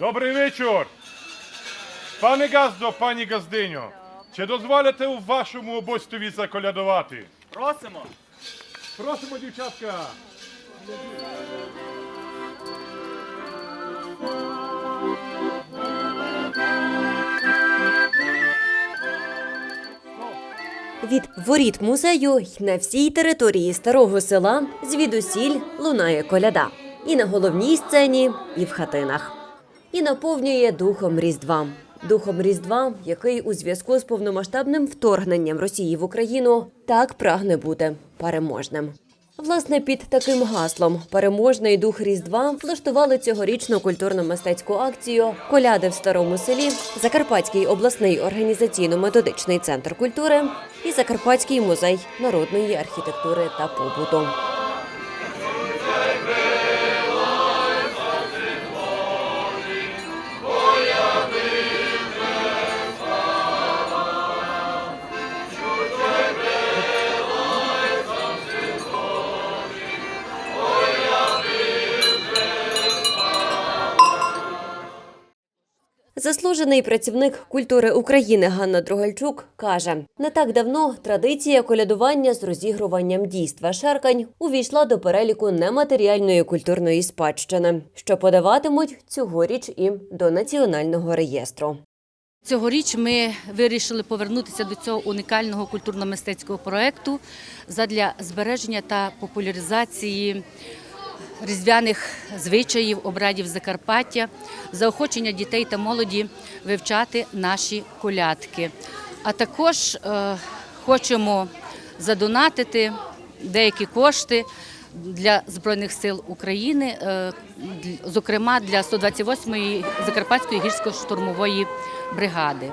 Добрий вечір. Пане Газдо, пані Газдиньо, чи дозволите у вашому обостові заколядувати? Просимо. Просимо, дівчатка. Від воріт музею й на всій території старого села звідусіль лунає коляда. І на головній сцені, і в хатинах. І наповнює духом Різдва. Духом Різдва, який у зв'язку з повномасштабним вторгненням Росії в Україну так прагне бути переможним. Власне, під таким гаслом Переможний дух Різдва влаштували цьогорічну культурно-мистецьку акцію Коляди в старому селі, Закарпатський обласний організаційно-методичний центр культури і Закарпатський музей народної архітектури та побуту. Заслужений працівник культури України Ганна Другальчук каже: не так давно традиція колядування з розігруванням дійства шеркань увійшла до переліку нематеріальної культурної спадщини, що подаватимуть цьогоріч і до національного реєстру. Цьогоріч ми вирішили повернутися до цього унікального культурно-мистецького проєкту задля збереження та популяризації різдвяних звичаїв, обрядів Закарпаття, заохочення дітей та молоді вивчати наші колядки. А також е, хочемо задонатити деякі кошти для Збройних сил України, е, зокрема для 128-ї Закарпатської гірсько-штурмової бригади.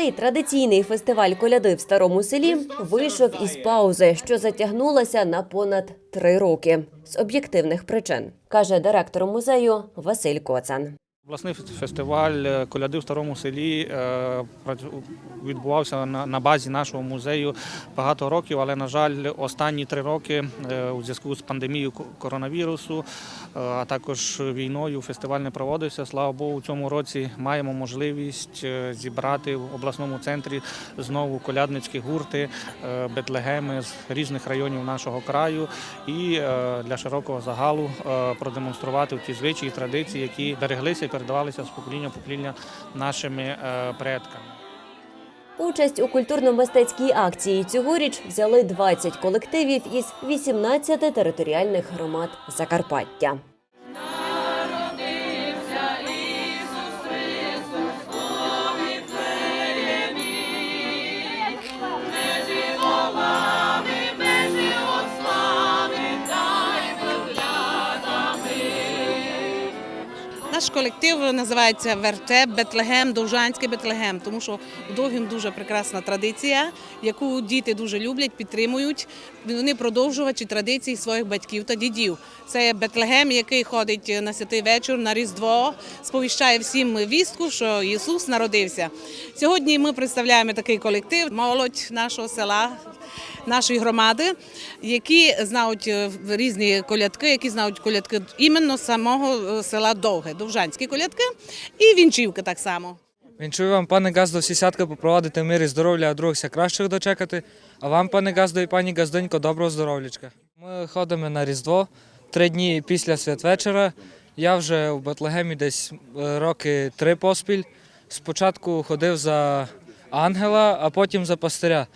Цей традиційний фестиваль коляди в старому селі вийшов із паузи, що затягнулася на понад три роки з об'єктивних причин, каже директор музею Василь Коцан. Обласний фестиваль е, коляди в старому селі е, відбувався на, базі нашого музею багато років, але, на жаль, останні три роки е, у зв'язку з пандемією коронавірусу, а також війною фестиваль не проводився. Слава Богу, у цьому році маємо можливість зібрати в обласному центрі знову колядницькі гурти, бетлегеми з різних районів нашого краю і для широкого загалу продемонструвати ті звичаї, традиції, які береглися і передавалися з покоління в покоління нашими е, предками. Участь у культурно-мистецькій акції цьогоріч взяли 20 колективів із 18 територіальних громад Закарпаття. Наш колектив називається Вертеп Бетлегем, Довжанський Бетлегем, тому що у Довгім дуже прекрасна традиція, яку діти дуже люблять, підтримують. Вони продовжувачі традицій своїх батьків та дідів. Це Бетлегем, який ходить на святий вечір на Різдво, сповіщає всім вістку, що Ісус народився. Сьогодні ми представляємо такий колектив, молодь нашого села нашої громади, які знають е, різні колядки, які знають колядки іменно самого е, села Довге, Довжанські колядки і вінчівки так само. Вінчую вам, пане Газдо, всі святка попровадити мир і здоров'я, а других кращих дочекати. А вам, пане Газдо і пані Газдонько, доброго здоров'ячка. Ми ходимо на Різдво три дні після святвечора. Я вже в Бетлегемі десь е, роки три поспіль. Спочатку ходив за ангела, а потім за пастиря.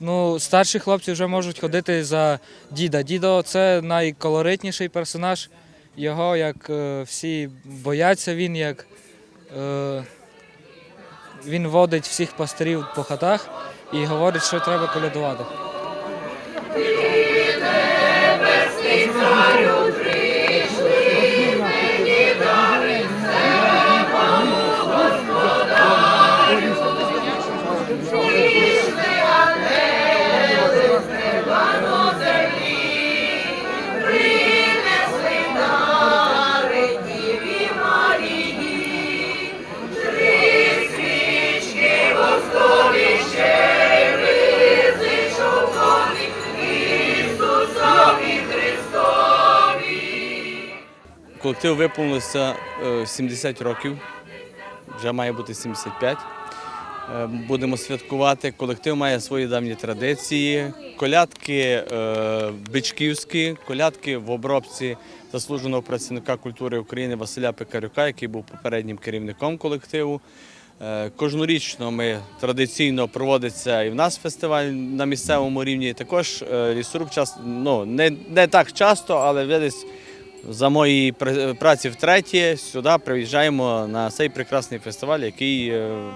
Ну, старші хлопці вже можуть ходити за діда. Дідо це найколоритніший персонаж. Його як е, всі бояться, він як. Е, він водить всіх пастирів по хатах і говорить, що треба колядувати. Колективу виповнилося е, 70 років, вже має бути 75. Е, Будемо святкувати. Колектив має свої давні традиції. Колядки е, бичківські, колядки в обробці заслуженого працівника культури України Василя Пекарюка, який був попереднім керівником колективу. Е, Кожнорічно ми традиційно проводиться і в нас фестиваль на місцевому рівні. Також е, лісоруб час ну не, не так часто, але десь за моєї праці втретє сюди приїжджаємо на цей прекрасний фестиваль, який е,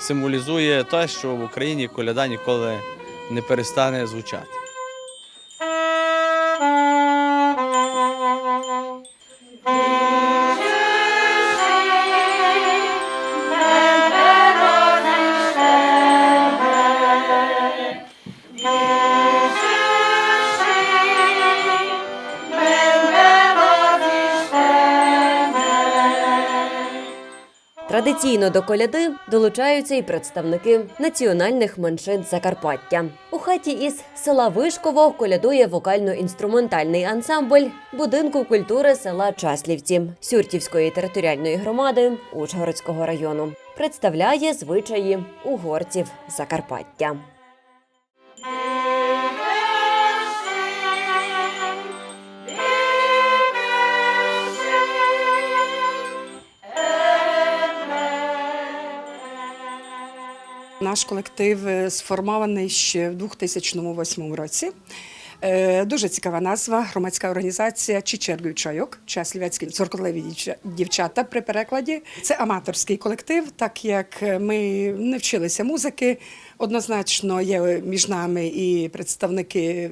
символізує те, що в Україні коляда ніколи не перестане звучати. Традиційно до коляди долучаються і представники національних меншин Закарпаття. У хаті із села Вишково колядує вокально-інструментальний ансамбль будинку культури села Часлівці Сюртівської територіальної громади Ужгородського району. Представляє звичаї угорців Закарпаття. Наш колектив е, сформований ще в 2008 році. Е, Дуже цікава назва. Громадська організація Чичергою чайок, Часлівецькі цоркотливі дівча- дівчата при перекладі. Це аматорський колектив, так як ми не вчилися музики. Однозначно є між нами і представники, е,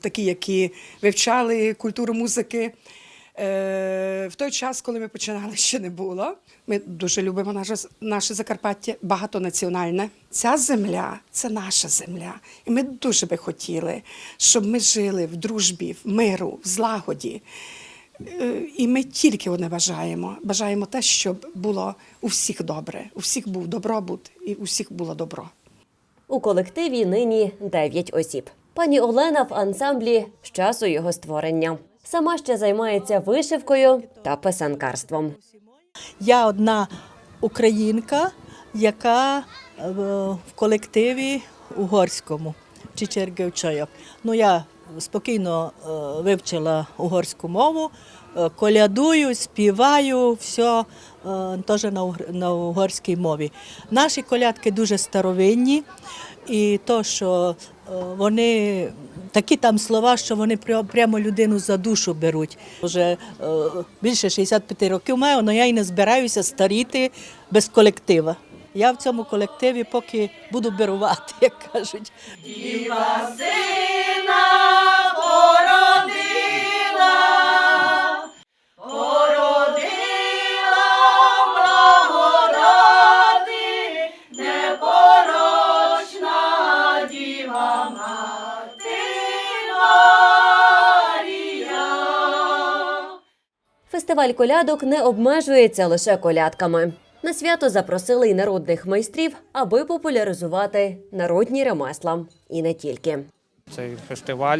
такі, які вивчали культуру музики. Е, В той час, коли ми починали, ще не було. Ми дуже любимо наше, наше Закарпаття, багатонаціональне. Ця земля це наша земля. І ми дуже би хотіли, щоб ми жили в дружбі, в миру, в злагоді. Е, І ми тільки одне бажаємо. Бажаємо те, щоб було у всіх добре, у всіх був добробут і у всіх було добро. У колективі нині 9 осіб. Пані Олена в ансамблі з часу його створення. Сама ще займається вишивкою та писанкарством. Я одна українка, яка е, в колективі угорському Чичергевчайок. Ну, я спокійно е, вивчила угорську мову, е, колядую, співаю, все теж на, угорській мові. Наші колядки дуже старовинні, і то, що вони такі там слова, що вони пря- прямо людину за душу беруть. Вже е, більше 65 років маю, але я і не збираюся старіти без колектива. Я в цьому колективі поки буду берувати, як кажуть. Фестиваль колядок не обмежується лише колядками. На свято запросили й народних майстрів, аби популяризувати народні ремесла. І не тільки. Цей фестиваль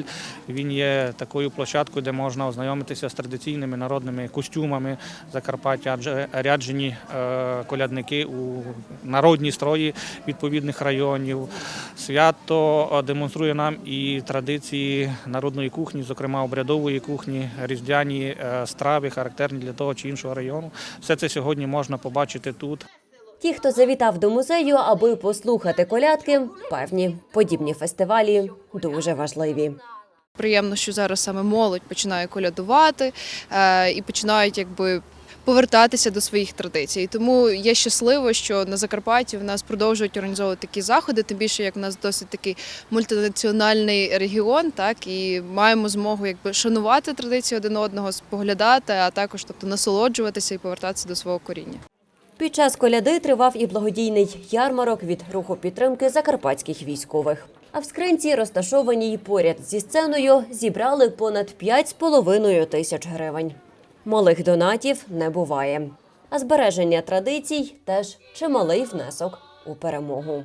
він є такою площадкою, де можна ознайомитися з традиційними народними костюмами Закарпаття, адже ряджені е, колядники у народній строї відповідних районів. Свято е, демонструє нам і традиції народної кухні, зокрема обрядової кухні, різдвяні е, страви, характерні для того чи іншого району. Все це сьогодні можна побачити тут. Ті, хто завітав до музею, аби послухати колядки, певні подібні фестивалі дуже важливі. Приємно, що зараз саме молодь починає колядувати е, і починають якби. Повертатися до своїх традицій, тому я щаслива, що на Закарпатті в нас продовжують організовувати такі заходи. Тим більше як в нас досить такий мультинаціональний регіон, так і маємо змогу якби шанувати традиції один одного, споглядати, а також тобто насолоджуватися і повертатися до свого коріння. Під час коляди тривав і благодійний ярмарок від руху підтримки закарпатських військових. А в скринці, розташованій поряд зі сценою, зібрали понад 5,5 тисяч гривень. Малих донатів не буває. А збереження традицій теж чималий внесок у перемогу.